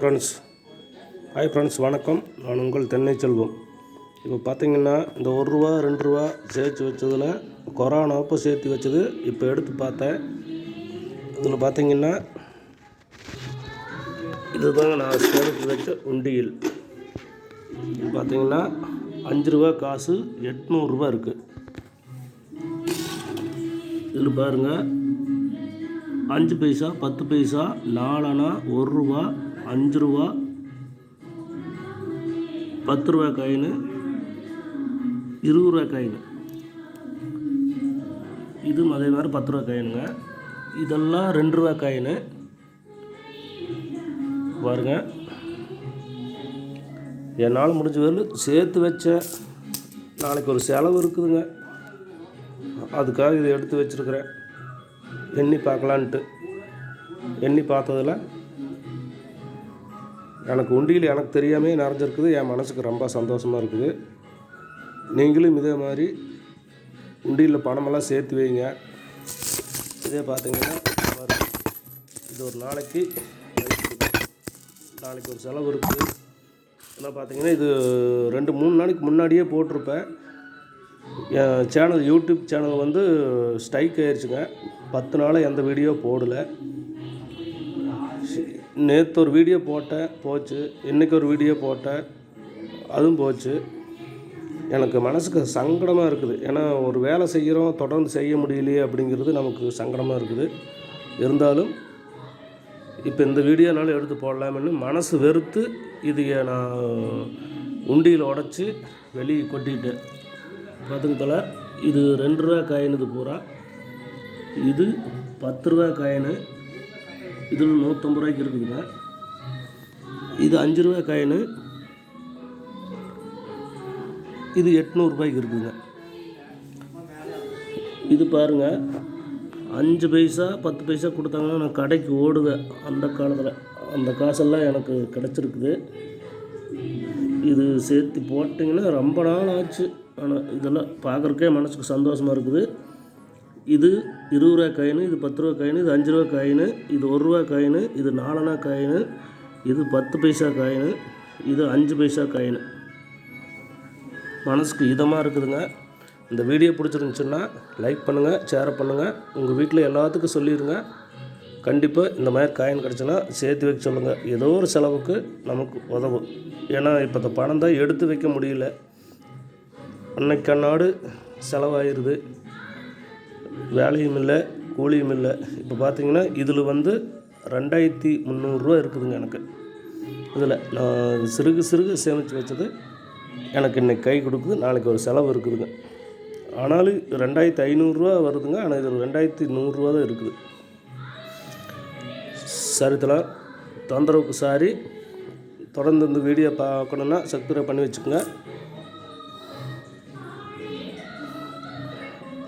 Friends hi friends வணக்கம். நான் உங்கள் தென்னை செல்வம். இப்போ பார்த்தீங்கன்னா இந்த ஒரு ரூபா ரெண்டு ரூபா சேர்த்து வச்சதில் கொரோனாவுக்கு சேர்த்து வச்சது இப்போ எடுத்து பார்த்தேன். இதில் பார்த்தீங்கன்னா இதுதாங்க நான் சேர்த்து வச்ச உண்டியல். பார்த்தீங்கன்னா அஞ்சு ரூபா காசு எட்நூறுரூவா இருக்குது இதில் பாருங்கள் அஞ்சு பைசா பத்து பைசா நாலனா ஒரு ரூபா அஞ்சு ரூபா பத்து ரூபா காயின் இருபது ரூபா காயின் இதுவும் அதே மாதிரி பத்து ரூபா காயினுங்க இதெல்லாம் ரெண்டு ரூபா காயின் பாருங்க. என்னால் முடிஞ்ச வரையிலும் சேர்த்து வச்ச நாளைக்கு ஒரு செலவு இருக்குதுங்க. அதுக்காக இதை எடுத்து வச்சுருக்கிறேன். எண்ணி பார்க்கலான்ட்டு. எண்ணி பார்த்ததில் எனக்கு உண்டியில் எனக்கு தெரியாமே நிறைஞ்சிருக்குது. என் மனசுக்கு ரொம்ப சந்தோஷமாக இருக்குது. நீங்களும் இதே மாதிரி உண்டியில் பணமெல்லாம் சேர்த்து வைங்க. இதே பார்த்தீங்கன்னா இது ஒரு நாளைக்கு நாளைக்கு ஒரு செலவு இருக்குது என்ன பார்த்தீங்கன்னா இது ரெண்டு மூணு நாளைக்கு முன்னாடியே போட்டிருப்பேன். என் சேனல் யூடியூப் சேனல் வந்து ஸ்ட்ரைக் ஆயிடுச்சுங்க பத்து நாளாக எந்த வீடியோ போடலை. நேற்று ஒரு வீடியோ போட்டேன் போச்சு. இன்றைக்கி ஒரு வீடியோ போட்டேன். அதுவும் போச்சு. எனக்கு மனசுக்கு சங்கடமாக இருக்குது. ஏன்னா ஒரு வேலை செய்கிறோம் தொடர்ந்து செய்ய முடியலையே அப்படிங்கிறது நமக்கு சங்கடமாக இருக்குது. இருந்தாலும் இப்போ இந்த வீடியோனால எடுத்து போடலாம்னு மனசு வெறுத்து இது நான் உண்டியில் உடச்சி வெளியே கொட்டிட்டேன். பார்த்துக்கல இது ரெண்டு ரூபா காயின் இது பூரா. இது பத்து ரூபா காயினு இதில் நூற்றம்பது ரூபாய்க்கு இருக்குதுங்க. இது அஞ்சு ரூபா காயின். இது எட்நூறுபாய்க்கு இருக்குதுங்க. இது பாருங்க. அஞ்சு பைசா பத்து பைசா கொடுத்தாங்கன்னா நான் கடைக்கு ஓடுவேன். அந்த காலத்தில். அந்த காசெல்லாம் எனக்கு கிடச்சிருக்குது. இது சேர்த்து போட்டிங்கன்னா ரொம்ப நாள் ஆச்சு. ஆனால் இதெல்லாம் பார்க்குறக்கே மனசுக்கு சந்தோஷமாக இருக்குது. இது இருபது ரூபா காயின் இது பத்து ரூபா காயின் இது அஞ்சு ரூபா காயின் இது ஒரு ரூபா காயின் இது நாலனா காயின் இது பத்து பைசா காயின் இது அஞ்சு பைசா காயின் மனசுக்கு இதமாக இருக்குதுங்க. இந்த வீடியோ பிடிச்சிருந்துச்சுன்னா லைக் பண்ணுங்கள் ஷேர் பண்ணுங்கள் உங்கள் வீட்டில் எல்லாத்துக்கும் சொல்லிடுங்க கண்டிப்பாக இந்த மாதிரி காயின் கிடச்சுன்னா சேர்த்து வைக்க சொல்லுங்கள் ஏதோ ஒரு செலவுக்கு நமக்கு உதவும். ஏன்னா இப்போ இந்த பணம் தான் எடுத்து வைக்க முடியல. அன்னைக்கு நாடு செலவாயிருது. வேலையும் இல்லை கூலியும் இல்லை இப்போ பார்த்தீங்கன்னா இதில் வந்து ரெண்டாயிரத்தி முந்நூறுரூவா இருக்குதுங்க எனக்கு. இதில் நான் சிறுகு சிறுகு சேமித்து வச்சது எனக்கு இன்றைக்கி கை கொடுக்குது நாளைக்கு ஒரு செலவு இருக்குதுங்க. ஆனாலும் ரெண்டாயிரத்தி ஐநூறுரூவா வருதுங்க ஆனால் இது ரெண்டாயிரத்தி நூறுரூவா தான் இருக்குது. சரித்தலாம் தொந்தரவுக்கு சாரி. தொடர்ந்து இந்த வீடியோ பார்க்கணுன்னா சப்ஸ்கிரைப் பண்ணி வச்சுக்கோங்க.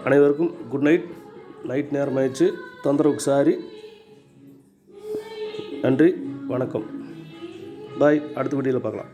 அனைவருக்கும் குட் நைட் நைட் நேரம் ஆயிடுச்சு. தொந்தரவுக்கு சாரி. நன்றி. வணக்கம். பாய் அடுத்த வீடியோவில் பார்க்கலாம்.